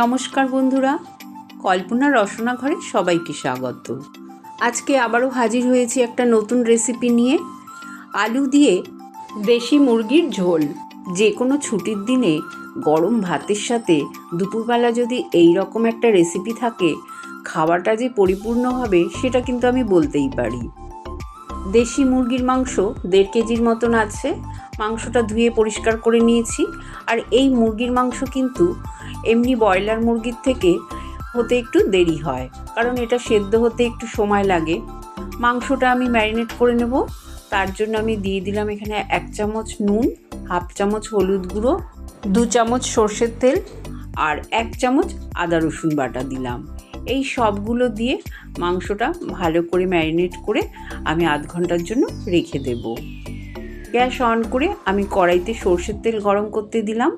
নমস্কার বন্ধুরা, কল্পনা রসনা ঘরে সবাইকে স্বাগত। আজকে আবারও হাজির হয়েছি একটা নতুন রেসিপি নিয়ে, আলু দিয়ে দেশি মুরগির ঝোল। যে কোনো ছুটির দিনে গরম ভাতের সাথে দুপুরবেলা যদি এই রকম একটা রেসিপি থাকে, খাওয়াটা যে পরিপূর্ণ হবে সেটা কিন্তু আমি বলতেই পারি। দেশি মুরগির মাংস দেড় কেজির মতন আছে মাংসটা ধুয়ে পরিষ্কার করে নিয়েছি। আর এই মুরগির মাংস কিন্তু এমনি ব্রয়লার মুরগির থেকে হতে একটু দেরি হয়। কারণ এটা সেদ্ধ হতে একটু সময় লাগে। মাংসটা আমি ম্যারিনেট করে নেব। তার জন্য আমি দিয়ে দিলাম এখানে এক চামচ নুন, হাফ চামচ হলুদ গুঁড়ো, দু চামচ সর্ষের তেল আর এক চামচ আদা রসুন বাটা দিলাম। এই সবগুলো দিয়ে মাংসটা ভালো করে ম্যারিনেট করে আমি আধ ঘণ্টার জন্য রেখে দেব। গ্যাস অন করে আমি কড়াইতে সর্ষের তেল গরম করতে দিলাম।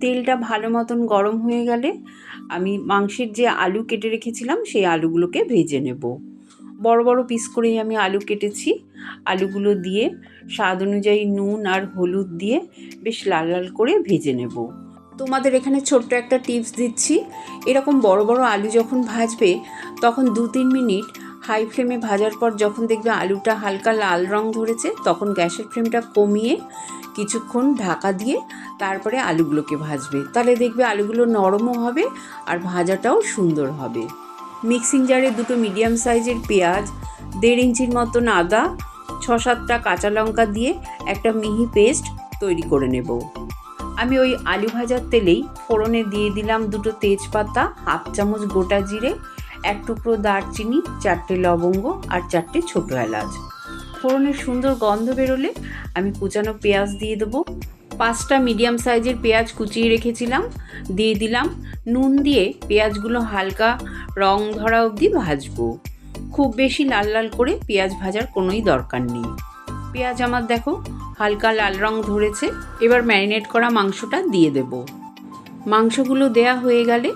তেলটা ভালো মতন গরম হয়ে গেলে আমি মাংসের যে আলু কেটে রেখেছিলাম, সেই আলুগুলোকে ভেজে নেব। বড় বড় পিস করেই আমি আলু কেটেছি। আলুগুলো দিয়ে স্বাদ অনুযায়ী নুন আর হলুদ দিয়ে বেশ লাল লাল করে ভেজে নেব। তোমাদের এখানে ছোট্ট একটা টিপস দিচ্ছি। এরকম বড় বড় আলু যখন ভাজবে, তখন দু তিন মিনিট হাই ফ্লেমে ভাজার পর যখন দেখবে আলুটা হালকা লাল রং ধরেছে, তখন গ্যাসের ফ্লেমটা কমিয়ে কিছুক্ষণ ঢাকা দিয়ে তারপরে আলুগুলোকে ভাজবে। তাহলে দেখবে আলুগুলো নরমও হবে আর ভাজাটাও সুন্দর হবে। মিক্সিং জারে দুটো মিডিয়াম সাইজের পেঁয়াজ, দেড় ইঞ্চির মতন আদা ছ সাতটা কাঁচা লঙ্কা দিয়ে একটা মিহি পেস্ট তৈরি করে নেব। আমি ওই আলু ভাজার তেলেই ফোড়নে দিয়ে দিলাম দুটো তেজপাতা, হাফ চামচ গোটা জিরে এক টুকরো দারচিনি, চারটে লবঙ্গ আর চারটে ছোটো এলাচ। ফোড়নের সুন্দর গন্ধ বেরোলে আমি কুচানো পেঁয়াজ দিয়ে দেবো। পাঁচটা মিডিয়াম সাইজের পেঁয়াজ কুচিয়ে রেখেছিলাম, দিয়ে দিলাম। নুন দিয়ে পেঁয়াজগুলো হালকা রং ধরা অবধি ভাজবো। খুব বেশি লাল লাল করে পেঁয়াজ ভাজার কোনোই দরকার নেই। পেঁয়াজ আমার দেখো হালকা লাল রং ধরেছে, এবার ম্যারিনেট করা মাংসটা দিয়ে দেব। মাংসগুলো দেয়া হয়ে গেলে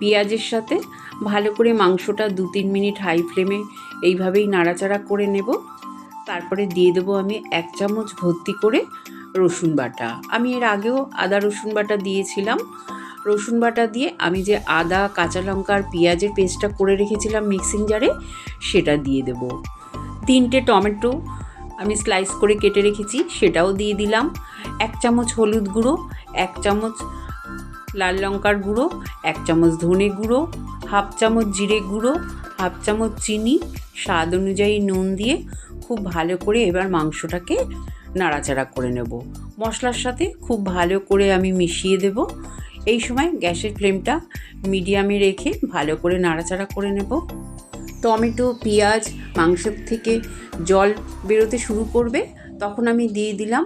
পেঁয়াজের সাথে ভালো করে মাংসটা দু তিন মিনিট হাই ফ্লেমে এইভাবেই নাড়াচাড়া করে নেব। তারপরে দিয়ে দেবো আমি এক চামচ ভর্তি করে রসুন বাটা। আমি এর আগেও আদা রসুন বাটা দিয়েছিলাম। রসুন বাটা দিয়ে আমি যে আদা, কাঁচা লঙ্কা আর পেঁয়াজের পেস্টটা করে রেখেছিলাম মিক্সিং জারে, সেটা দিয়ে দেব। তিনটে টমেটো আমি স্লাইস করে কেটে রেখেছি, সেটাও দিয়ে দিলাম। এক চামচ হলুদ গুঁড়ো, এক চামচ লাল লঙ্কার গুঁড়ো, এক চামচ ধনে গুঁড়ো হাফ চামচ জিরে গুঁড়ো, হাফ চামচ চিনি, স্বাদ অনুযায়ী নুন দিয়ে খুব ভালো করে এবার মাংসটাকে নাড়াচাড়া করে নেব। মশলার সাথে খুব ভালো করে আমি মিশিয়ে দেব। এই সময় গ্যাসের ফ্লেমটা মিডিয়ামে রেখে ভালো করে নাড়াচাড়া করে নেব। টমেটো, পেঁয়াজ, মাংসের থেকে জল বেরোতে শুরু করবে। তখন আমি দিয়ে দিলাম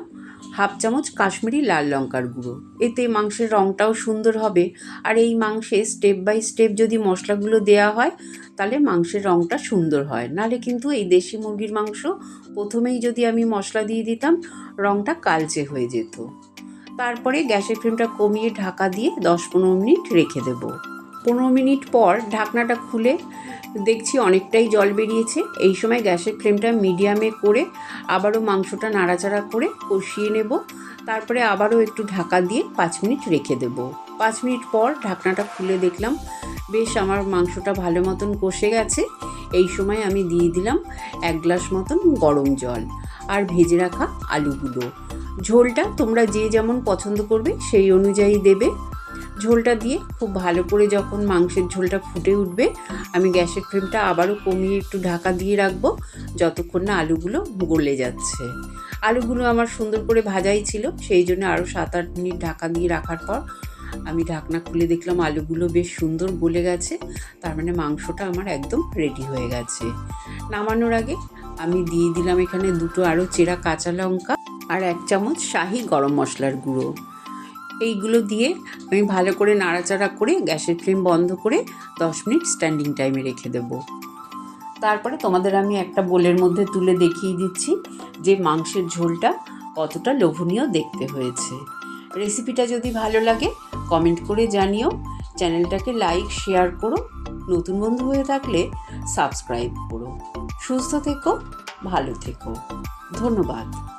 হাফ চামচ কাশ্মীরি লাল লঙ্কার গুঁড়ো। এতে মাংসের রঙটাও সুন্দর হবে। আর এই মাংসে স্টেপ বাই স্টেপ যদি মশলাগুলো দেওয়া হয়, তাহলে মাংসের রঙটা সুন্দর হয়। নাহলে কিন্তু এই দেশি মুরগির মাংস প্রথমেই যদি আমি মশলা দিয়ে দিতাম রঙটা কালচে হয়ে যেত। তারপরে গ্যাসের ফ্লেমটা কমিয়ে ঢাকা দিয়ে দশ পনেরো মিনিট রেখে দেব। পনেরো মিনিট পর ঢাকনাটা খুলে দেখছি অনেকটাই জল বেরিয়েছে। এই সময় গ্যাসের ফ্লেমটা মিডিয়ামে করে আবারও মাংসটা নাড়াচাড়া করে কষিয়ে নেব। তারপরে আবারও একটু ঢাকা দিয়ে পাঁচ মিনিট রেখে দেব। পাঁচ মিনিট পর ঢাকনাটা খুলে দেখলাম, বেশ আমার মাংসটা ভালো মতন কষে গেছে। এই সময় আমি দিয়ে দিলাম এক গ্লাস মতন গরম জল আর ভেজে রাখা আলুগুলো। ঝোলটা তোমরা যে যেমন পছন্দ করবে সেই অনুযায়ী দেবে। ঝোলটা দিয়ে খুব ভালো করে যখন মাংসের ঝোলটা ফুটে উঠবে, আমি গ্যাসের ফ্লেমটা আবারও কমিয়ে একটু ঢাকা দিয়ে রাখব, যতক্ষণ না আলুগুলো গলে যাচ্ছে। আলুগুলো আমার সুন্দর করে ভাজাই ছিল, সেই জন্য আরও সাত আট মিনিট ঢাকা দিয়ে রাখার পর আমি ঢাকনা খুলে দেখলাম আলুগুলো বেশ সুন্দর গলে গেছে, তার মানে মাংসটা আমার একদম রেডি হয়ে গেছে। নামানোর আগে আমি দিয়ে দিলাম এখানে দুটো আরও চেরা কাঁচা লঙ্কা আর এক চামচ শাহি গরম মশলার গুঁড়ো। এইগুলো দিয়ে আমি ভালো করে নাড়াচাড়া করে গ্যাসের ফ্লেম বন্ধ করে দশ মিনিট স্ট্যান্ডিং টাইমে রেখে দেবো। তারপরে তোমাদের আমি একটা বোলের মধ্যে তুলে দেখিয়ে দিচ্ছি যে মাংসের ঝোলটা কতটা লোভনীয় দেখতে হয়েছে। রেসিপিটা যদি ভালো লাগে, কমেন্ট করে জানিও। চ্যানেলটাকে লাইক, শেয়ার করো। নতুন বন্ধু হয়ে থাকলে সাবস্ক্রাইব করো। সুস্থ থেকো, ভালো থেকো। ধন্যবাদ।